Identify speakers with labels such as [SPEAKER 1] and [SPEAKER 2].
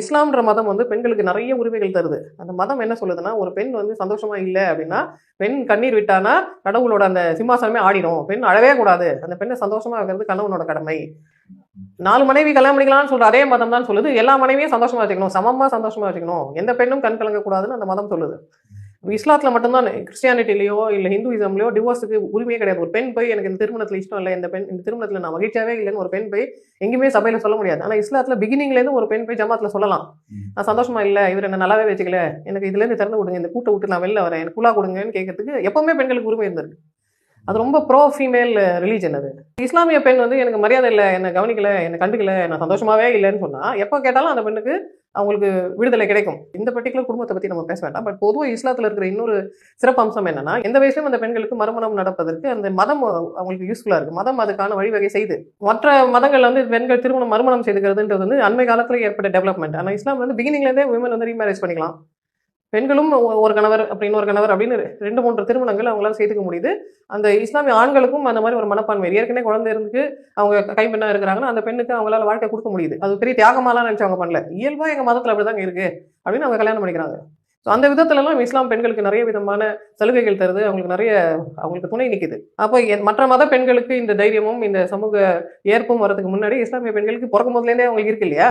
[SPEAKER 1] இஸ்லாம்ன்ற மதம் வந்து பெண்களுக்கு நிறைய உரிமைகள் தருது. அந்த மதம் என்ன சொல்லுதுன்னா ஒரு பெண் வந்து சந்தோஷமா இல்லை அப்படின்னா பெண் கண்ணீர் விட்டானா கடவுளோட அந்த சிம்மாசனமே ஆடிடும். பெண் அழவே கூடாது. அந்த பெண்ணை சந்தோஷமா இருக்கிறது கணவனோட கடமை. நாலு மனைவி கல்யாணம் பண்ணிக்கலாம்னு சொல்ற அதே மதம் தான் சொல்லுது. எல்லா மனைவியும் சந்தோஷமா வச்சுக்கணும். சமமா சந்தோஷமா வச்சுக்கணும். எந்த பெண்ணும் கண் கலங்க கூடாதுன்னு அந்த மதம் சொல்லுது. இஸ்லாத்துல மட்டும்தான் கிறிஸ்டியானிட்டிலையோ இல்ல ஹிந்துயிசம்லயோ டிவோர்ஸுக்கு உரிமையே கிடையாது. ஒரு பெண் போய் எனக்கு இந்த திருமணத்துல இஷ்டம் இல்லை இந்த பெண் இந்த திருமணத்துல நான் மகிழ்ச்சியாவே இல்லைன்னு ஒரு பெண் போய் எங்கேயுமே சபையில சொல்ல முடியாது. ஆனா இஸ்லாத்துல பிகினிங்ல இருந்து ஒரு பெண் போய் ஜமாத்துல சொல்லலாம். நான் சந்தோஷமா இல்ல இவர் என்ன நல்லாவே வச்சுக்கல எனக்கு இதுல இருந்து திறந்து கொடுங்க இந்த கூட்டை விட்டு நான் வெளில வரேன் எனக்கு குலா கொடுங்கன்னு கேட்கறதுக்கு எப்பவுமே பெண்களுக்கு உரிமை இருந்திருக்கு. அது ரொம்ப ப்ரோ ஃபீமேல் ரிலீஜன் அது. இஸ்லாமிய பெண் வந்து எனக்கு மரியாதை இல்லை என்னை கவனிக்கல என்னை கண்டுக்கல நான் சந்தோஷமாவே இல்லைன்னு சொன்னா எப்போ கேட்டாலும் அந்த பெண்ணுக்கு அவங்களுக்கு விடுதலை கிடைக்கும். இந்த பர்டிகுலர் குடும்பத்தை பத்தி நம்ம பேச வேண்டாம். பட் பொதுவாக இஸ்லாத்துல இருக்கிற இன்னொரு சிறப்பு அம்சம் என்னன்னா எந்த வயசுலயும் அந்த பெண்களுக்கு மறுமணம் நடப்பதற்கு அந்த மதம் அவங்களுக்கு யூஸ்ஃபுல்லா இருக்கு. மதம் அதுக்கான வழிவகை செய்து. மற்ற மதங்கள் வந்து பெண்கள் திருமணம் மறுமணம் செய்துக்கிறதுன்றது வந்து அண்மை காலத்துல ஏற்பட்ட டெவலப்மெண்ட் ஆனா இஸ்லாம் வந்து பிகினிங்ல இருந்தே வந்து ரீமேரேஜ் பண்ணிக்கலாம். பெண்களும் ஒரு கணவர் அப்படின்னு ஒரு கணவர் அப்படின்னு ரெண்டு மூன்று திருமணங்கள் அவங்களால செய்துக்க முடியுது. அந்த இஸ்லாமிய ஆண்களுக்கும் அந்த மாதிரி ஒரு மனப்பான்மை. ஏற்கனவே குழந்தை இருந்து அவங்க கைப்பெண்ணா இருக்கிறாங்கன்னா அந்த பெண்ணுக்கு அவங்களால வாழ்க்கை கொடுக்க முடியுது. அது பெரிய தியாகமாலாம் நினைச்சு அவங்க பண்ணல. இயல்பா எங்க மதத்துல அப்படிதாங்க இருக்கு அப்படின்னு அவங்க கல்யாணம் பண்ணிக்கிறாங்க. ஸோ அந்த விதத்துல எல்லாம் இஸ்லாம் பெண்களுக்கு நிறைய விதமான சலுகைகள் தருது. அவங்களுக்கு நிறைய அவங்களுக்கு துணை நிற்குது அப்போ என் மற்ற மத பெண்களுக்கு இந்த தைரியமும் இந்த சமூக ஏற்பும் வரதுக்கு முன்னாடி இஸ்லாமிய பெண்களுக்கு பிறக்கும் போதுலேருந்தே அவங்களுக்கு இருக்கு இல்லையா?